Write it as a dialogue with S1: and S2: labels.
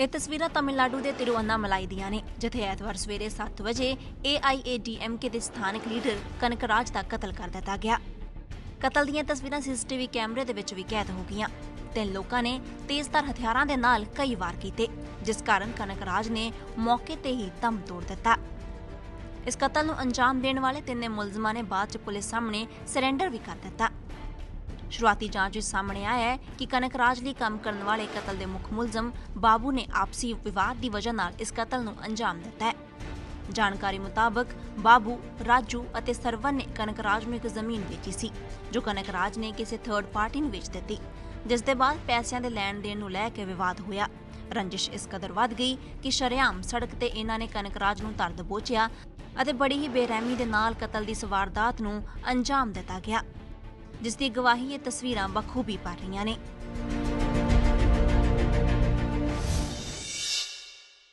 S1: ਇਹ ਤਸਵੀਰਾਂ ਤਮਿਲਨਾਡੂ ਦੇ ਤਿਰੂਵੰਨਾਮਲਾਈ ਦੀਆਂ ਨੇ, ਜਿੱਥੇ ਐਤਵਾਰ ਸਵੇਰੇ 7 ਵਜੇ AIADMK ਦੇ ਸਥਾਨਕ ਲੀਡਰ ਕਨਕਰਾਜ ਦਾ ਕਤਲ ਕਰ ਦਿੱਤਾ ਗਿਆ। ਕਤਲ ਦੀਆਂ ਤਸਵੀਰਾਂ ਸੀਸੀਟੀਵੀ ਕੈਮਰੇ ਦੇ ਵਿੱਚ ਵੀ ਕੈਦ ਹੋ ਗਈਆਂ। ਤਿੰਨ ਲੋਕਾਂ ਨੇ ਤੇਜ਼ਧਾਰ ਹਥਿਆਰਾਂ ਦੇ ਨਾਲ ਕਈ ਵਾਰ ਕੀਤੇ, ਜਿਸ ਕਾਰਨ ਕਨਕਰਾਜ ਨੇ ਮੌਕੇ ਤੇ ਹੀ ਦਮ ਤੋੜ ਦਿੱਤਾ। ਇਸ ਕਤਲ ਨੂੰ ਅੰਜਾਮ ਦੇਣ ਵਾਲੇ ਤਿੰਨੇ ਮੁਲਜ਼ਮਾਂ ਨੇ ਬਾਅਦ ਚ ਪੁਲਿਸ ਸਾਹਮਣੇ ਸਰੈਂਡਰ ਵੀ ਕਰ ਦਿੱਤਾ। ਸ਼ੁਰੂਆਤੀ ਜਾਂਚ ਵਿੱਚ ਸਾਹਮਣੇ ਆਇਆ ਹੈ ਕਿ ਕਨਕਰਾਜ ਲਈ ਕੰਮ ਕਰਨ ਵਾਲੇ ਕਤਲ ਦੇ ਮੁੱਖ ਮੁਲਜ਼ਮ ਬਾਬੂ ਨੇ ਆਪਸੀ ਵਿਵਾਦ ਦੀ ਵਜ੍ਹਾ ਨਾਲ ਇਸ ਕਤਲ ਨੂੰ ਅੰਜਾਮ ਦਿੱਤਾ ਹੈ। ਜਾਣਕਾਰੀ ਮੁਤਾਬਕ ਬਾਬੂ, ਰਾਜੂ ਅਤੇ ਸਰਵਨ ਨੇ ਕਨਕਰਾਜ ਨੂੰ ਇੱਕ ਜ਼ਮੀਨ ਵੇਚੀ ਸੀ, ਜੋ ਕਨਕਰਾਜ ਨੇ ਕਿਸੇ ਥਰਡ ਪਾਰਟੀ ਨੂੰ ਵੇਚ ਦਿੱਤੀ। ਜਿਸ ਦੇ ਬਾਅਦ ਪੈਸਿਆਂ ਦੇ ਲੈਣ ਦੇਣ ਨੂੰ ਲੈ ਕੇ ਵਿਵਾਦ ਹੋਇਆ। ਰੰਜਿਸ਼ ਇਸ ਕਦਰ ਵੱਧ ਗਈ ਕਿ ਸ਼ਰੇਆਮ ਸੜਕ ਤੇ ਇਹਨਾਂ ਨੇ ਕਨਕਰਾਜ ਨੂੰ ਧਰ ਦਬੋਚਿਆ ਅਤੇ ਬੜੀ ਹੀ ਬੇਰਹਿਮੀ ਦੇ ਨਾਲ ਕਤਲ ਦੀ ਸਵਾਰਦਾਤ ਨੂੰ ਅੰਜਾਮ ਦਿੱਤਾ ਗਿਆ। ਜਿਸ ਦੀ ਗਵਾਹੀ ਇਹ ਤਸਵੀਰਾਂ ਬਖੂਬੀ ਭਰ ਰਹੀਆਂ ਨੇ।